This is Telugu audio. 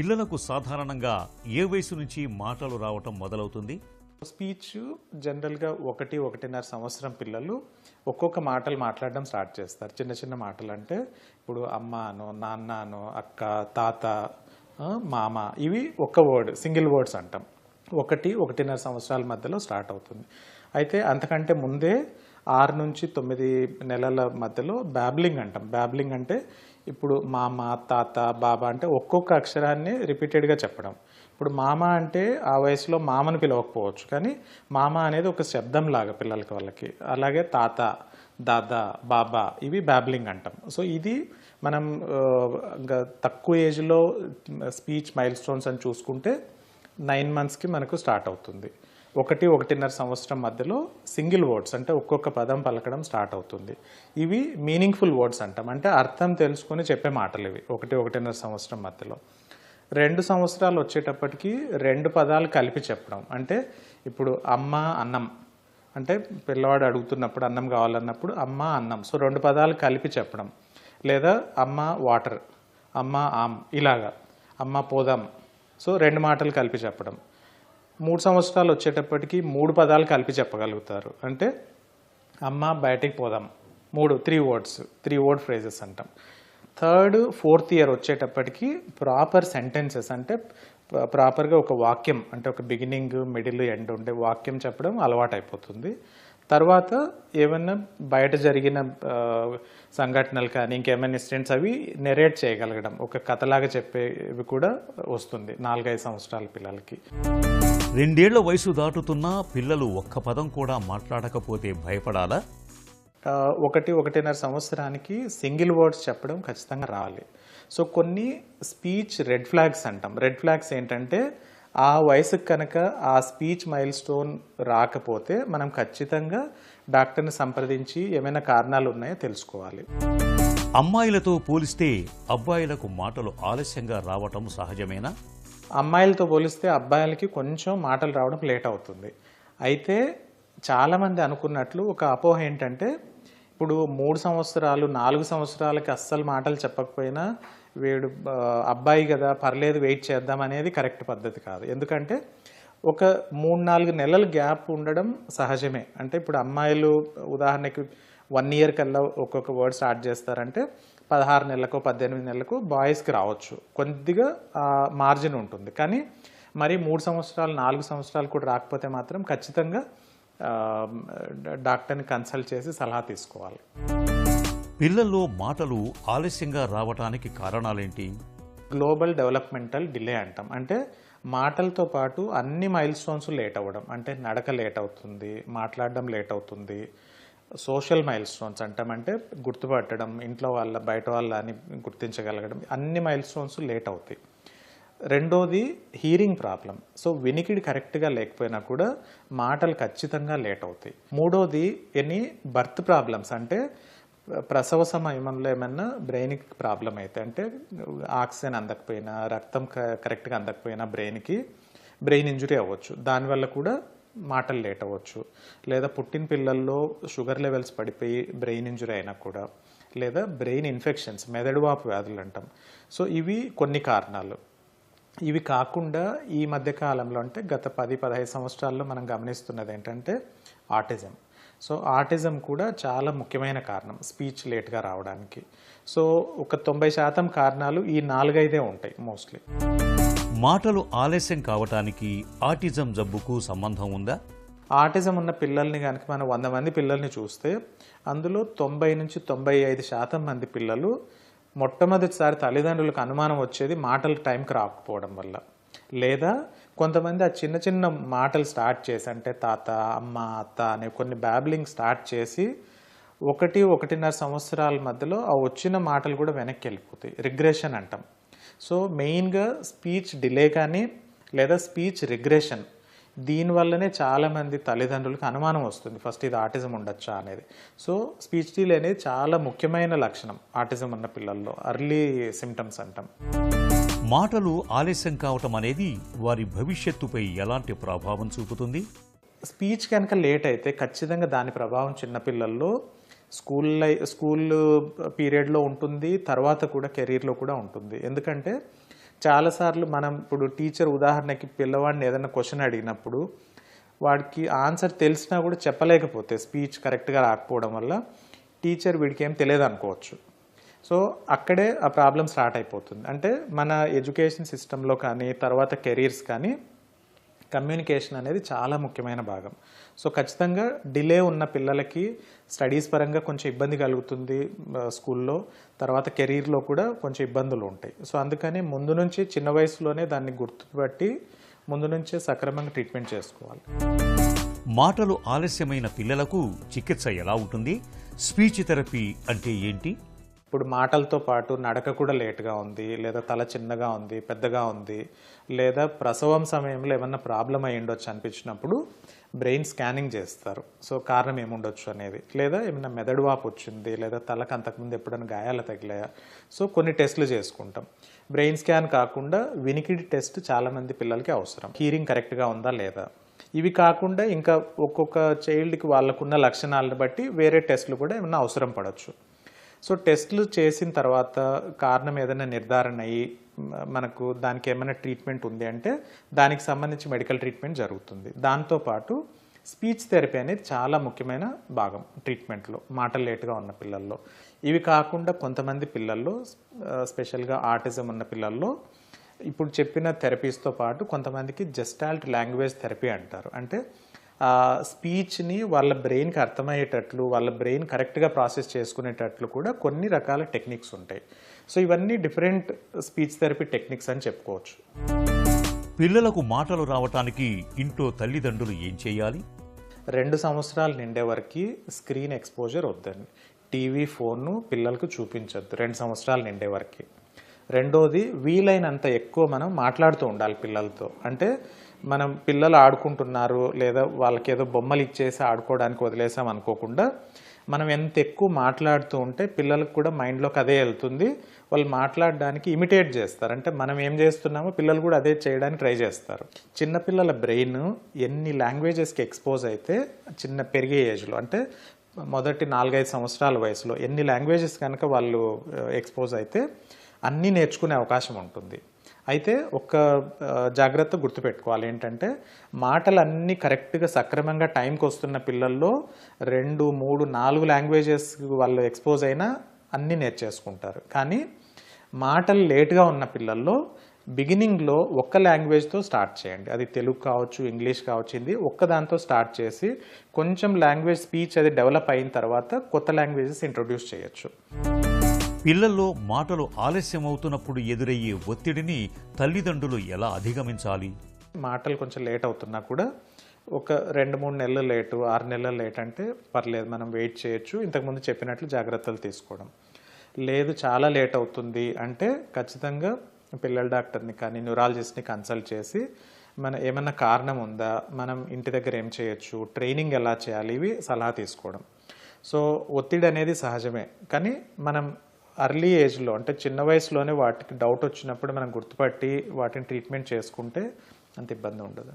పిల్లలకు సాధారణంగా ఏ వయసు నుంచి మాటలు రావటం మొదలవుతుంది? స్పీచ్ జనరల్గా ఒకటి ఒకటిన్నర సంవత్సరం పిల్లలు ఒక్కొక్క మాటలు మాట్లాడడం స్టార్ట్ చేస్తారు. చిన్న చిన్న మాటలు అంటే ఇప్పుడు అమ్మ అను నాన్న అను అక్క తాత మామ ఇవి ఒక్క వర్డ్ సింగిల్ వర్డ్స్ అంటాం. ఒకటి ఒకటిన్నర సంవత్సరాల మధ్యలో స్టార్ట్ అవుతుంది. అయితే అంతకంటే ముందే ఆరు నుంచి తొమ్మిది నెలల మధ్యలో బ్యాబ్లింగ్ అంటాం. బ్యాబ్లింగ్ అంటే ఇప్పుడు మామ తాత బాబా అంటే ఒక్కొక్క అక్షరాన్ని రిపీటెడ్గా చెప్పడం. ఇప్పుడు మామ అంటే ఆ వయసులో మామను పిలవకపోవచ్చు. కానీ మామ అనేది ఒక శబ్దం లాగా పిల్లలకి వాళ్ళకి. అలాగే తాత దాదా బాబా ఇవి బ్యాబ్లింగ్ అంటాం. సో ఇది మనం ఇంకా తక్కువ ఏజ్లో స్పీచ్ మైల్ స్టోన్స్ అని చూసుకుంటే నైన్ మంత్స్కి మనకు స్టార్ట్ అవుతుంది. ఒకటి ఒకటిన్నర సంవత్సరం మధ్యలో సింగిల్ వర్డ్స్ అంటే ఒక్కొక్క పదం పలకడం స్టార్ట్ అవుతుంది. ఇవి మీనింగ్ఫుల్ వర్డ్స్ అంటాం. అంటే అర్థం తెలుసుకొని చెప్పే మాటలు ఇవి. ఒకటి ఒకటిన్నర సంవత్సరం మధ్యలో. రెండు సంవత్సరాలు వచ్చేటప్పటికి రెండు పదాలు కలిపి చెప్పడం. అంటే ఇప్పుడు అమ్మ అన్నం. అంటే పిల్లవాడు అడుగుతున్నప్పుడు అన్నం కావాలన్నప్పుడు అమ్మ అన్నం. సో రెండు పదాలు కలిపి చెప్పడం. లేదా అమ్మ వాటర్. అమ్మ ఆమ్. ఇలాగా. అమ్మ పోదాం. సో రెండు మాటలు కలిపి చెప్పడం. మూడు సంవత్సరాలు వచ్చేటప్పటికి మూడు పదాలు కలిపి చెప్పగలుగుతారు. అంటే అమ్మ బయటికి పోదాం. మూడు three words three word phrases అంటాం. థర్డ్ ఫోర్త్ ఇయర్ వచ్చేటప్పటికి ప్రాపర్ సెంటెన్సెస్ అంటే ప్రాపర్గా ఒక వాక్యం అంటే ఒక బిగినింగ్ మిడిల్ ఎండ్ ఉండే వాక్యం చెప్పడం అలవాటు అయిపోతుంది తర్వాత ఏమైనా బయట జరిగిన సంఘటనలు కానీ ఇంకేమైనా ఇన్సిడెంట్స్ అవి నెరేట్ చేయగలగడం. ఒక కథలాగా చెప్పేవి కూడా వస్తుంది నాలుగైదు సంవత్సరాల పిల్లలకి. రెండేళ్ళ వయసు దాటుతున్నా పిల్లలు ఒక్క పదం కూడా మాట్లాడకపోతే భయపడాలా? ఒకటి ఒకటిన్నర సంవత్సరానికి సింగిల్ వర్డ్స్ చెప్పడం ఖచ్చితంగా రావాలి. సో కొన్ని స్పీచ్ రెడ్ ఫ్లాగ్స్ అంటాం. రెడ్ ఫ్లాగ్స్ ఏంటంటే ఆ వయసుకు కనుక ఆ స్పీచ్ మైల్ స్టోన్ రాకపోతే మనం ఖచ్చితంగా డాక్టర్ని సంప్రదించి ఏమైనా కారణాలు ఉన్నాయో తెలుసుకోవాలి. అమ్మాయిలతో పోలిస్తే అబ్బాయిలకు మాటలు ఆలస్యంగా రావటం సహజమేనా? అమ్మాయిలతో పోలిస్తే అబ్బాయిలకి కొంచెం మాటలు రావడం లేట్ అవుతుంది. అయితే చాలామంది అనుకున్నట్లు ఒక అపోహ ఏంటంటే ఇప్పుడు మూడు సంవత్సరాలు నాలుగు సంవత్సరాలకి అస్సలు మాటలు చెప్పకపోయినా వీడు అబ్బాయి కదా పర్లేదు వెయిట్ చేద్దాం అనేది కరెక్ట్ పద్ధతి కాదు. ఎందుకంటే ఒక మూడు నాలుగు నెలల గ్యాప్ ఉండడం సహజమే. అంటే ఇప్పుడు అమ్మాయిలు ఉదాహరణకి వన్ ఇయర్ కల్లా ఒక్కొక్క వర్డ్ స్టార్ట్ చేస్తారంటే పదహారు నెలలకు పద్దెనిమిది నెలలకు బాయ్స్కి రావచ్చు. కొద్దిగా మార్జిన్ ఉంటుంది. కానీ మరి మూడు సంవత్సరాలు నాలుగు సంవత్సరాలు కూడా రాకపోతే మాత్రం ఖచ్చితంగా డాక్టర్ని కన్సల్ట్ చేసి సలహా తీసుకోవాలి. పిల్లల్లో మాటలు ఆలస్యంగా రావటానికి కారణాలేంటి? గ్లోబల్ డెవలప్మెంటల్ డిలే అంటాం. అంటే మాటలతో పాటు అన్ని మైల్ స్టోన్స్ లేట్ అవ్వడం. అంటే నడక లేట్ అవుతుంది మాట్లాడడం లేట్ అవుతుంది. సోషల్ మైల్ స్టోన్స్ అంటాం. అంటే గుర్తుపట్టడం ఇంట్లో వాళ్ళ బయట వాళ్ళ అని గుర్తించగలగడం. అన్ని మైల్ స్టోన్స్ లేట్ అవుతాయి. రెండోది హీరింగ్ ప్రాబ్లం. సో వినికిడి కరెక్ట్గా లేకపోయినా కూడా మాటలు ఖచ్చితంగా లేట్ అవుతాయి. మూడోది ఎనీ బర్త్ ప్రాబ్లమ్స్. అంటే ప్రసవ సమయంలో ఏమన్నా బ్రెయిన్కి ప్రాబ్లం అయితే అంటే ఆక్సిజన్ అందకపోయినా రక్తం క- కరెక్ట్గా అందకపోయినా బ్రెయిన్కి బ్రెయిన్ ఇంజురీ అవ్వచ్చు. దానివల్ల కూడా మాటలు లేట్ అవ్వచ్చు. లేదా పుట్టిన పిల్లల్లో షుగర్ లెవెల్స్ పడిపోయి బ్రెయిన్ ఇంజురీ అయినా కూడా లేదా బ్రెయిన్ ఇన్ఫెక్షన్స్ మెదడు వాపు వ్యాధులు అంటాం. సో ఇవి కొన్ని కారణాలు. ఇవి కాకుండా ఈ మధ్య కాలంలో అంటే గత పది పదహైదు సంవత్సరాల్లో మనం గమనిస్తున్నది ఏంటంటే ఆటిజం. సో ఆటిజం కూడా చాలా ముఖ్యమైన కారణం స్పీచ్ లేట్గా రావడానికి. సో ఒక తొంభై శాతం కారణాలు ఈ నాలుగైదే ఉంటాయి మోస్ట్లీ. మాటలు ఆలస్యం కావటానికి ఆటిజం జబ్బుకు సంబంధం ఉందా? ఆటిజం ఉన్న పిల్లల్ని కనుక మనం వంద మంది పిల్లల్ని చూస్తే అందులో తొంభై నుంచి తొంభై ఐదు శాతం మంది పిల్లలు మొట్టమొదటిసారి తల్లిదండ్రులకు అనుమానం వచ్చేది మాటలు టైంకి రాకపోవడం వల్ల. లేదా కొంతమంది ఆ చిన్న చిన్న మాటలు స్టార్ట్ చేసి అంటే తాత అమ్మ అత్త అనే కొన్ని బ్యాబ్లింగ్ స్టార్ట్ చేసి ఒకటి ఒకటిన్నర సంవత్సరాల మధ్యలో ఆ వచ్చిన మాటలు కూడా వెనక్కి వెళ్ళిపోతాయి. రిగ్రెషన్ అంటాం. సో మెయిన్గా స్పీచ్ డిలే కానీ లేదా స్పీచ్ రిగ్రెషన్ దీనివల్లనే చాలామంది తల్లిదండ్రులకు అనుమానం వస్తుంది. ఫస్ట్ ఇది ఆటిజం ఉండొచ్చా అనేది. సో స్పీచ్ డిలే అనేది చాలా ముఖ్యమైన లక్షణం ఆటిజం ఉన్న పిల్లల్లో. అర్లీ సిమ్టమ్స్ అంటాం. మాటలు ఆలస్యం కావటం అనేది వారి భవిష్యత్తుపై ఎలాంటి ప్రభావం చూపుతుంది? స్పీచ్ కనుక లేట్ అయితే ఖచ్చితంగా దాని ప్రభావం చిన్నపిల్లల్లో స్కూల్ లై స్కూల్ పీరియడ్లో ఉంటుంది తర్వాత కూడా కెరీర్లో కూడా ఉంటుంది. ఎందుకంటే చాలాసార్లు మనం ఇప్పుడు టీచర్ ఉదాహరణకి పిల్లవాడిని ఏదైనా క్వశ్చన్ అడిగినప్పుడు వాడికి ఆన్సర్ తెలిసినా కూడా చెప్పలేకపోతే స్పీచ్ కరెక్ట్గా రాకపోవడం వల్ల టీచర్ వీడికి ఏం తెలియదు అనుకోవచ్చు సో అక్కడే ఆ ప్రాబ్లం స్టార్ట్ అయిపోతుంది. అంటే మన ఎడ్యుకేషన్ సిస్టంలో కానీ తర్వాత కెరీర్స్ కానీ కమ్యూనికేషన్ అనేది చాలా ముఖ్యమైన భాగం. సో ఖచ్చితంగా డిలే ఉన్న పిల్లలకి స్టడీస్ పరంగా కొంచెం ఇబ్బంది కలుగుతుంది స్కూల్లో. తర్వాత కెరీర్లో కూడా కొంచెం ఇబ్బందులు ఉంటాయి. సో అందుకని ముందు నుంచి చిన్న వయసులోనే దాన్ని గుర్తుపట్టి ముందు నుంచే సక్రమంగా ట్రీట్మెంట్ చేసుకోవాలి. మాటలు ఆలస్యమైన పిల్లలకు చికిత్స ఎలా ఉంటుంది? స్పీచ్ థెరపీ అంటే ఏంటి? ఇప్పుడు మాటలతో పాటు నడక కూడా లేట్గా ఉంది లేదా తల చిన్నగా ఉంది పెద్దగా ఉంది లేదా ప్రసవం సమయంలో ఏమన్నా ప్రాబ్లం అయి ఉండొచ్చు అనిపించినప్పుడు బ్రెయిన్ స్కానింగ్ చేస్తారు. సో కారణం ఏముండొచ్చు అనేది. లేదా ఏమైనా మెదడు వాపు వచ్చింది లేదా తలకు అంతకుముందు ఎప్పుడైనా గాయాలు తగిలాయా? సో కొన్ని టెస్టులు చేసుకుంటాం. బ్రెయిన్ స్కాన్ కాకుండా వినికిడి టెస్ట్ చాలామంది పిల్లలకి అవసరం. హీరింగ్ కరెక్ట్గా ఉందా లేదా? ఇవి కాకుండా ఇంకా ఒక్కొక్క చైల్డ్కి వాళ్ళకున్న లక్షణాలను బట్టి వేరే టెస్టులు కూడా ఏమైనా అవసరం పడవచ్చు సో టెస్ట్లు చేసిన తర్వాత కారణం ఏదైనా నిర్ధారణ అయ్యి మనకు దానికి ఏమైనా ట్రీట్మెంట్ ఉంది అంటే దానికి సంబంధించి మెడికల్ ట్రీట్మెంట్ జరుగుతుంది. దాంతోపాటు స్పీచ్ థెరపీ అనేది చాలా ముఖ్యమైన భాగం ట్రీట్మెంట్లో మాటలు లేటుగా ఉన్న పిల్లల్లో. ఇవి కాకుండా కొంతమంది పిల్లల్లో స్పెషల్గా ఆటిజం ఉన్న పిల్లల్లో ఇప్పుడు చెప్పిన థెరపీస్తో పాటు కొంతమందికి జస్టాల్ట్ లాంగ్వేజ్ థెరపీ అంటారు. అంటే స్పీచ్ని వాళ్ళ బ్రెయిన్కి అర్థమయ్యేటట్లు వాళ్ళ బ్రెయిన్ కరెక్ట్గా ప్రాసెస్ చేసుకునేటట్లు కూడా కొన్ని రకాల టెక్నిక్స్ ఉంటాయి. సో ఇవన్నీ డిఫరెంట్ స్పీచ్ థెరపీ టెక్నిక్స్ అని చెప్పుకోవచ్చు. పిల్లలకు మాటలు రావటానికి ఇంట్లో తల్లిదండ్రులు ఏం చేయాలి? రెండు సంవత్సరాలు నిండే వరకు స్క్రీన్ ఎక్స్పోజర్ వద్దండి. టీవీ ఫోన్ను పిల్లలకు చూపించొద్దు రెండు సంవత్సరాలు నిండే వరకు. రెండోది వీలైనంత ఎక్కువ మనం మాట్లాడుతూ ఉండాలి పిల్లలతో. అంటే మనం పిల్లలు ఆడుకుంటున్నారు లేదా వాళ్ళకి ఏదో బొమ్మలు ఇచ్చేసి ఆడుకోవడానికి వదిలేసాం అనుకోకుండా మనం ఎంత ఎక్కువ మాట్లాడుతూ ఉంటే పిల్లలకు కూడా మైండ్లోకి అదే వెళ్తుంది. వాళ్ళు మాట్లాడడానికి ఇమిటేట్ చేస్తారు. అంటే మనం ఏం చేస్తున్నామో పిల్లలు కూడా అదే చేయడానికి ట్రై చేస్తారు. చిన్నపిల్లల బ్రెయిన్ ఎన్ని లాంగ్వేజెస్కి ఎక్స్పోజ్ అయితే చిన్న పెరిగే ఏజ్లో అంటే మొదటి నాలుగైదు సంవత్సరాల వయసులో ఎన్ని లాంగ్వేజెస్ కనుక వాళ్ళు ఎక్స్పోజ్ అయితే అన్నీ నేర్చుకునే అవకాశం ఉంటుంది. అయితే ఒక జాగ్రత్త గుర్తుపెట్టుకోవాలి. ఏంటంటే మాటలన్నీ కరెక్ట్గా సక్రమంగా టైంకి వస్తున్న పిల్లల్లో రెండు మూడు నాలుగు లాంగ్వేజెస్ వాళ్ళు ఎక్స్పోజ్ అయినా అన్నీ నేర్చేసుకుంటారు. కానీ మాటలు లేట్గా ఉన్న పిల్లల్లో బిగినింగ్లో ఒక్క లాంగ్వేజ్తో స్టార్ట్ చేయండి. అది తెలుగు కావచ్చు ఇంగ్లీష్ కావచ్చు ఇది ఒక్కదాంతో స్టార్ట్ చేసి కొంచెం లాంగ్వేజ్ స్పీచ్ అది డెవలప్ అయిన తర్వాత కొత్త లాంగ్వేజెస్ ఇంట్రొడ్యూస్ చేయొచ్చు. పిల్లల్లో మాటలు ఆలస్యమవుతున్నప్పుడు ఎదురయ్యే ఒత్తిడిని తల్లిదండ్రులు ఎలా అధిగమించాలి? మాటలు కొంచెం లేట్ అవుతున్నా కూడా ఒక రెండు మూడు నెలలు లేటు ఆరు నెలలు లేట్ అంటే పర్లేదు మనం వెయిట్ చేయొచ్చు. ఇంతకుముందు చెప్పినట్లు జాగ్రత్తలు తీసుకోవడం. లేదు చాలా లేట్ అవుతుంది అంటే ఖచ్చితంగా పిల్లల డాక్టర్ని కానీ న్యూరాలజిస్ట్ని కన్సల్ట్ చేసి మన ఏమన్నా కారణం ఉందా మనం ఇంటి దగ్గర ఏం చేయొచ్చు ట్రైనింగ్ ఎలా చేయాలి ఇవి సలహా తీసుకోవడం. సో ఒత్తిడి అనేది సహజమే. కానీ మనం అర్లీ ఏజ్లో అంటే చిన్న వయసులోనే వాటికి డౌట్ వచ్చినప్పుడు మనం గుర్తుపట్టి వాటిని ట్రీట్మెంట్ చేసుకుంటే అంత ఇబ్బంది ఉండదు.